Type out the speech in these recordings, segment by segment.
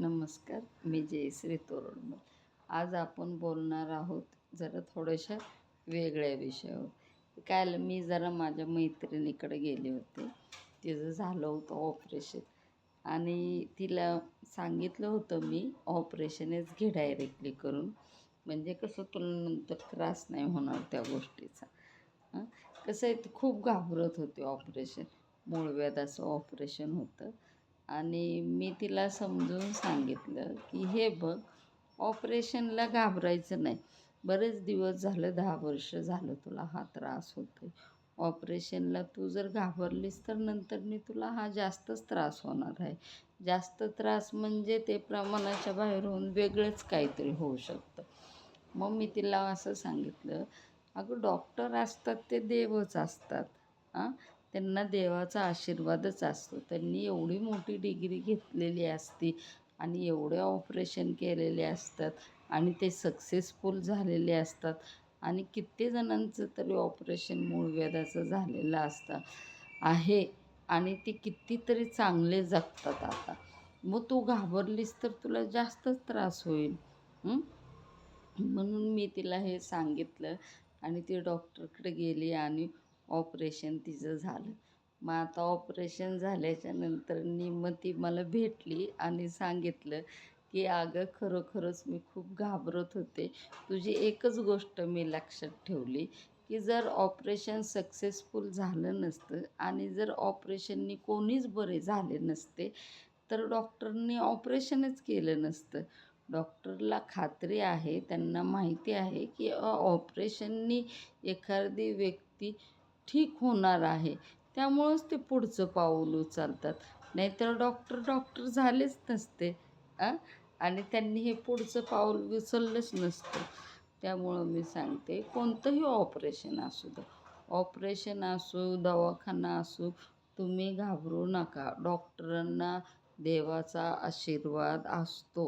नमस्कार मी जयश्री तोरडमल आज आपण बोलणार आहोत जरा थोड्याशा वेगळ्या विषयावर. काल मी जरा माझ्या मैत्रिणीकडे गेले होते. तिचं झालं होतं ऑपरेशन. आणि तिला सांगितलं होतं मी ऑपरेशनच घे डायरेक्टली करून. म्हणजे कसं तुला नंतर त्रास नाही होणार त्या गोष्टीचा. कसं आहे ती खूप घाबरत होती ऑपरेशन. मूळव्याधाचं ऑपरेशन होतं. आणि मी तिला समजून सांगितलं की हे बघ ऑपरेशनला घाबरायचं नाही. बरेच दिवस झालं दहा वर्ष झालं तुला हा त्रास होतो ऑपरेशनला तू जर घाबरलीस तर नंतरनी तुला हा जास्तच त्रास होणार आहे. जास्त त्रास म्हणजे ते प्रमाणाच्या बाहेर होऊन वेगळंच काहीतरी होऊ शकतं. मग मी तिला असं सांगितलं अगं डॉक्टर असतात ते देवच असतात हां? त्यांना देवाचा आशीर्वादच असतो. त्यांनी एवढी मोठी डिग्री घेतलेली असती आणि एवढे ऑपरेशन केलेले असतात आणि ते सक्सेसफुल झालेले असतात आणि कित्येक जणांचं तरी ऑपरेशन मूळव्याधाचं झालेलं असतं आहे आणि ते कितीतरी चांगले जगतात आता. मग तू घाबरलीस तर तुला जास्तच त्रास होईल. म्हणून मी तिला हे सांगितलं आणि ती डॉक्टरकडे गेली आणि ऑपरेशन तिचं झालं. मग आता ऑपरेशन झाल्याच्यानंतर मग ती मला भेटली आणि सांगितलं की अगं खरोखरच मी खूप घाबरत होते. तुझी एकच गोष्ट मी लक्षात ठेवली की जर ऑपरेशन सक्सेसफुल झालं नसतं आणि जर ऑपरेशननी कोणीच बरे झाले नसते तर डॉक्टरनी ऑपरेशनच केलं नसतं. डॉक्टरला खात्री आहे त्यांना माहिती आहे की ऑपरेशननी एखादी व्यक्ती ठीक होणार आहे. त्यामुळंच ते पुढचं पाऊल उचलतात. नाहीतर डॉक्टर डॉक्टर झालेच नसते आ आणि त्यांनी हे पुढचं पाऊल उचललंच नसतं. त्यामुळं मी सांगते कोणतंही ऑपरेशन असू दे. ऑपरेशन असू दवाखाना असू तुम्ही घाबरू नका. डॉक्टरांना देवाचा आशीर्वाद असतो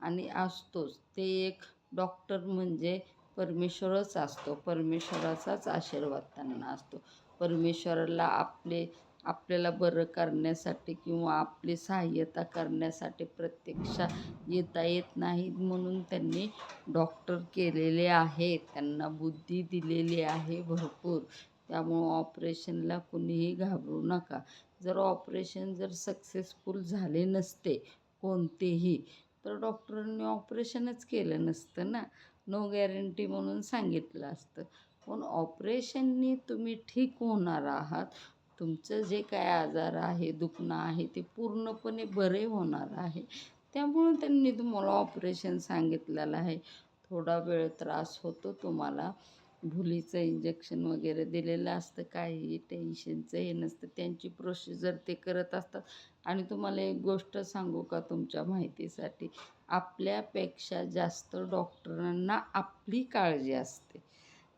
आणि असतोच. ते एक डॉक्टर म्हणजे परमेश्वरच असतो. परमेश्वराचाच आशीर्वाद त्यांना असतो. परमेश्वराला आपले आपल्याला बरं करण्यासाठी किंवा आपली सहाय्यता करण्यासाठी प्रत्यक्षा येता येत नाहीत म्हणून त्यांनी डॉक्टर केलेले आहे. त्यांना बुद्धी दिलेली आहे भरपूर. त्यामुळं ऑपरेशनला कुणीही घाबरू नका. जर ऑपरेशन जर सक्सेसफुल झाले नसते कोणतेही तर डॉक्टरांनी ऑपरेशनच केलं नसतं ना. नो गॅरंटी म्हणून सांगितलं असतं. पण ऑपरेशननी तुम्ही ठीक होणार आहात. तुमचं जे काय आजार आहे दुखणं आहे ते पूर्णपणे बरे होणार आहे. त्यामुळं त्यांनी तुम्हाला ऑपरेशन सांगितलेलं आहे. थोडा वेळ त्रास होतो तुम्हाला. भुलीचं इंजेक्शन वगैरे दिलेलं असतं काही टेन्शनचं हे नसतं. त्यांची प्रोसिजर ते करत असतात. आणि तुम्हाला एक गोष्ट सांगू का तुमच्या माहितीसाठी? आपल्यापेक्षा जास्त डॉक्टरांना आपली काळजी असते.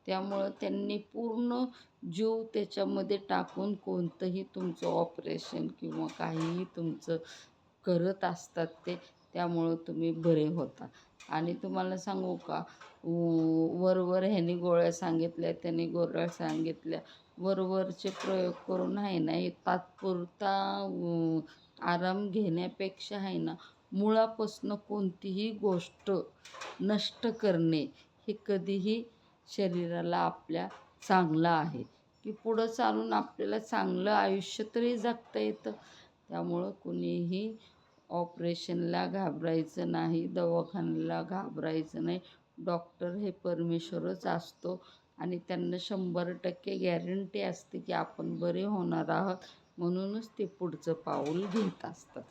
त्यामुळं त्यांनी पूर्ण जीव त्याच्यामध्ये टाकून कोणतंही तुमचं ऑपरेशन किंवा काहीही तुमचं करत असतात ते त्यामुळं तुम्ही बरे होता. आणि तुम्हाला सांगू का वरवर ह्याने गोळ्या सांगितल्या त्याने गोळ्या सांगितल्या. वरवरचे प्रयोग करून आहे ना हे तात्पुरता आराम घेण्यापेक्षा आहे ना मुळापासून कोणतीही गोष्ट नष्ट करणे हे कधीही शरीराला आपल्या चांगलं आहे. की पुढं चालून आपल्याला चांगलं आयुष्य तरी जगता येतं. त्यामुळं कुणीही ऑपरेशनला घाबरायचं नाही दवाखान्याला घाबरायचं नाही. डॉक्टर हे परमेश्वरच असतो आणि त्यांना शंभर टक्के गॅरंटी असते की आपण बरे होणार आहोत म्हणूनच ते पुढचं पाऊल घेत असतात.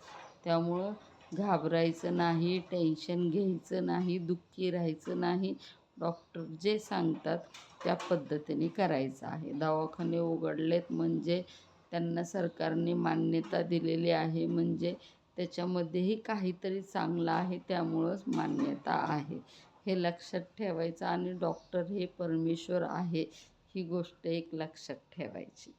त्यामुळं घाबरायचं नाही टेन्शन घ्यायचं नाही दुःखी राहायचं नाही. डॉक्टर जे सांगतात त्या पद्धतीने करायचं आहे. दवाखाने उघडलेत म्हणजे त्यांना सरकारने मान्यता दिलेली आहे म्हणजे त्याच्यामध्येही काहीतरी चांगलं आहे त्यामुळंच मान्यता आहे. हे लक्षात ठेवायचं आणि डॉक्टर हे परमेश्वर आहे ही गोष्ट एक लक्षात ठेवायची.